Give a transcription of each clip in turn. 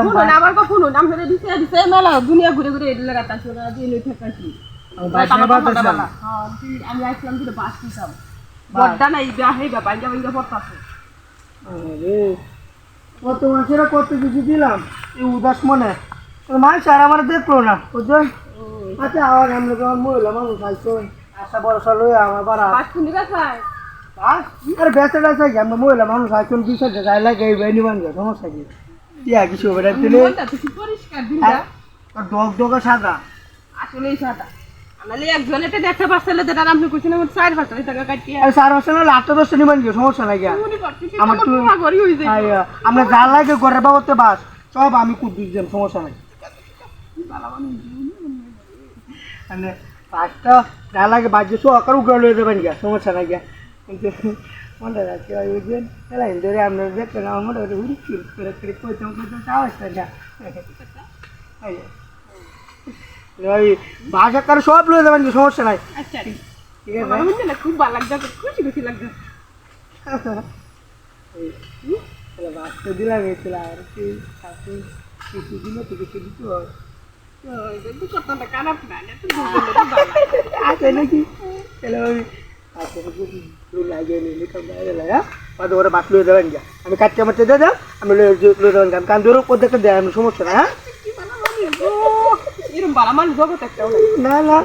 আমি দিয়ে লই থাকাছি বাসা আসলাম দিতাম বড্ডা নাই বিয়া হয়ে গা পড়তাছে কত মাসেরা কত কিছু দিলাম? এই উদাস মনে। মাস আর আমার দেখল না বুঝছ? আচ্ছা আমরা যখন মহিলা মানুষ আইসো আশা ভরসা লই আমার বাড়া আরে আছে কি আমরা মহিলা মানুষ আইসো দুই সাথে যাই লাগে এই বেনি বান গে সমস্যা কি? ইয়া কিছু বেটা দিলে আর ডগ ডগা সাদা? আসলেই সাদা। আমার হয়ে যায় যা লাগে ঘরের বাবদে বাস সব আমি কুদ্দুস দেন সমস্যা নাই। মানে পাঁচটা যা লাগে বাজ্য সো আকার উগড়া লয়ে দেবেন গিয়া সমস্যা নাই গিয়া। মনে রাখি ওই বুঝছেন খেলা ধরে আমরা দেখতে না আমার ওটা উড়ি চুল করে করে কইতাম কইতাম তাও আসতে না। ওই বাস আকার সব লয়ে দেবেন কি সমস্যা নাই আচ্ছা ঠিক আছে আমার মনে না খুব ভালো লাগছে খুশি খুশি লাগছে তাহলে দিলাম এসেছিল আর কি কিছু দিল তো কিছু দিত কিন্তু কতটা খারাপ না। আছে নাকি তাহলে আচ্ছা ওরা বাস লয়ে দেবেন যা আমি কাটতে মারতে দিয়ে দাও আমি লয়ে লয়ে দেবেন আমি কান ধরো প্রত্যেকটা দেয় আমি সমস্যা না হ্যাঁ গো। না না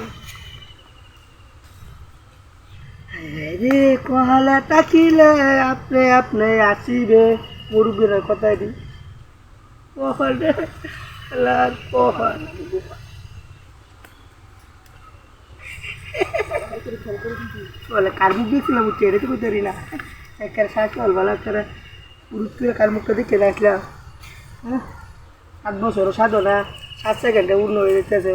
রে কহালে তাকিলে আপনি আপনি আসিবে মুরগির কথাই দি কহল কহল বলে কার মুখ দেখছিলাম উঠে? এটা তো বুঝতে পারি না। শ্বাস চল ভালো একটা পুরুষ করে কার মুখটা দেখে আসলাম হ্যাঁ? সাত বছরও সাধনা সাত সেকেন্ডে উন্ন হয়ে যেতেছে।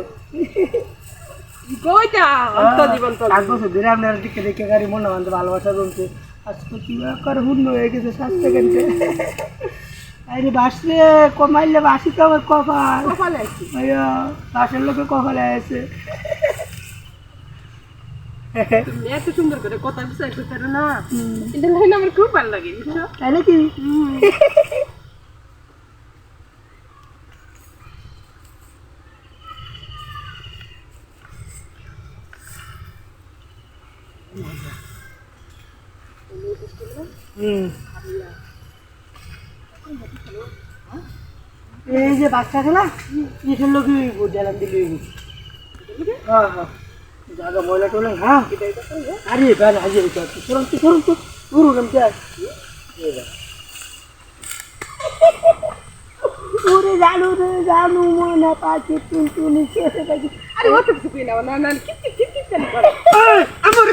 সাত বছর ধরে আপনার দিকে দেখে গাড়ি মনে হয় ভালোবাসা জমছে। আজকে কি কর হুন্ন হয়ে গেছে সাত সেকেন্ডে। আরে বাসরে কমাইলে বাসি তো আমার কপাল। কপালে আছি। বাসের লোকে কপালে আছে। এত সুন্দর করে কথা বিচার করতে না। এটা লাইন আমার খুব ভালো লাগে তাই নাকি? এই যে বাচ্চা খেলা কিসের লোক জ্বালান দিলে? হ্যাঁ হ্যাঁ। জায়গা ময়লা টোলা হ্যাঁ? আরে বেল হাজির সরম তো সরম তো পুরো চার ওরে জানু রে জানু মনে পাখি টুনটুনি চেপে থাকি আরে অত কিছু না না না কি কি কি কি আমার